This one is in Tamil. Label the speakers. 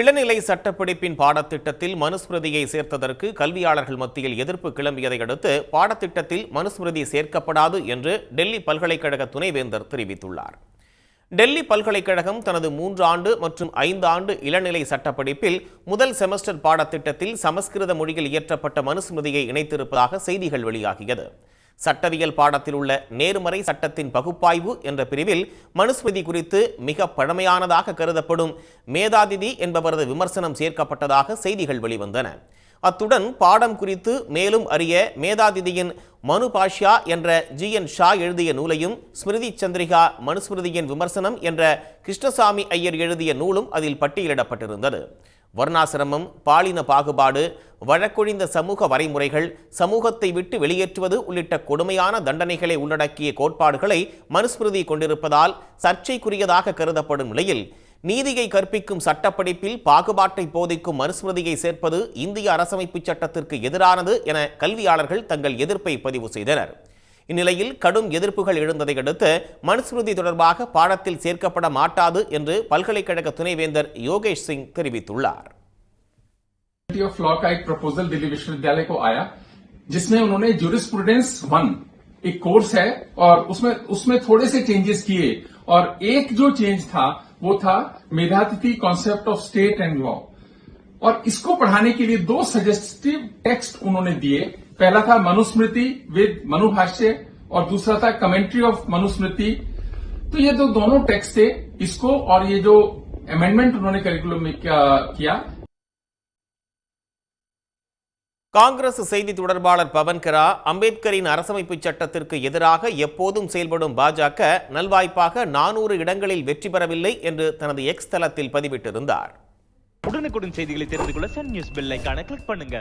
Speaker 1: இளநிலை சட்டப்படிப்பின் பாடத்திட்டத்தில் மனுஸ்மிருதியை சேர்த்ததற்கு கல்வியாளர்கள் மத்தியில் எதிர்ப்பு கிளம்பியதை அடுத்து பாடத்திட்டத்தில் மனுஸ்மிருதி சேர்க்கப்படாது என்று டெல்லி பல்கலைக்கழக துணைவேந்தர் தெரிவித்துள்ளார். டெல்லி பல்கலைக்கழகம் தனது மூன்று ஆண்டு மற்றும் ஐந்து ஆண்டு இளநிலை சட்டப்படிப்பில் முதல் செமஸ்டர் பாடத்திட்டத்தில் சமஸ்கிருத மொழியில் இயற்றப்பட்ட மனுஸ்மிருதியை இணைத்திருப்பதாக செய்திகள் வெளியாகியது. சட்டவியல் பாடத்தில் உள்ள நேர்மறை சட்டத்தின் பகுப்பாய்வு என்ற பிரிவில் மனுஸ்மிருதி குறித்து மிக பழமையானதாக கருதப்படும் மேதாதிதி என்பவரது விமர்சனம் சேர்க்கப்பட்டதாக செய்திகள் வெளிவந்தன. அத்துடன் பாடம் குறித்து மேலும் அறிய மேதாதிதியின் மனு பாஷ்யா என்ற ஜி. என். ஷா எழுதிய நூலையும் ஸ்மிருதி சந்திரிகா மனுஸ்மிருதியின் விமர்சனம் என்ற கிருஷ்ணசாமி ஐயர் எழுதிய நூலும் அதில் பட்டியலிடப்பட்டிருந்தது. வர்ணாசிரமம் பாலின பாகுபாடு வழக்கொழிந்த சமூக வரைமுறைகள் சமூகத்தை விட்டு வெளியேற்றுவது உள்ளிட்ட கொடுமையான தண்டனைகளை உள்ளடக்கிய கோட்பாடுகளை மனுஸ்மிருதி கொண்டிருப்பதால் சர்ச்சைக்குரியதாக கருதப்படும் நிலையில் நீதியை கற்பிக்கும் சட்டப்படிப்பில் பாகுபாட்டை போதிக்கும் மனுஸ்மிருதியை சேர்ப்பது இந்திய அரசமைப்பு சட்டத்திற்கு எதிரானது என கல்வியாளர்கள் தங்கள் எதிர்ப்பை பதிவு செய்தனர். இந்நிலையில் கடும் எதிர்ப்புகள் எழுந்ததை அடுத்து மனுஸ்மிருதி தொடர்பாக பாடத்தில் சேர்க்கப்பட மாட்டாது என்று பல்கலைக்கழக துணைவேந்தர் யோகேஷ் சிங் தெரிவித்துள்ளார்
Speaker 2: ऑफ लॉ का एक प्रपोजल दिल्ली विश्वविद्यालय को आया जिसमें उन्होंने जूरिस्प्रूडेंस वन एक कोर्स है और उसमें उसमें थोड़े से चेंजेस किए और एक जो चेंज था वो था Medhatithi concept of state and law और इसको पढ़ाने के लिए दो सजेस्टिव टेक्स्ट उन्होंने दिए पहला था मनुस्मृति विद मनुभाष्य और दूसरा था कमेंट्री ऑफ मनुस्मृति तो ये जो दोनों टेक्स्ट थे इसको और ये जो अमेंडमेंट उन्होंने करिकुलम में क्या- किया
Speaker 1: காங்கிரஸ் செய்தி தொடர்பாளர் பவன் கரா அம்பேத்கரின் அரசமைப்பு சட்டத்திற்கு எதிராக எப்போதும் செயல்படும் பாஜக நல்வாய்ப்பாக நானூறு இடங்களில் வெற்றி பெறவில்லை என்று தனது எக்ஸ் தளத்தில் பதிவிட்டிருந்தார்
Speaker 3: உடனுக்குடன் செய்திகளை தெரிந்து கொள்ள சன் நியூஸ் பெல் ஐகானை கிளிக் பண்ணுங்க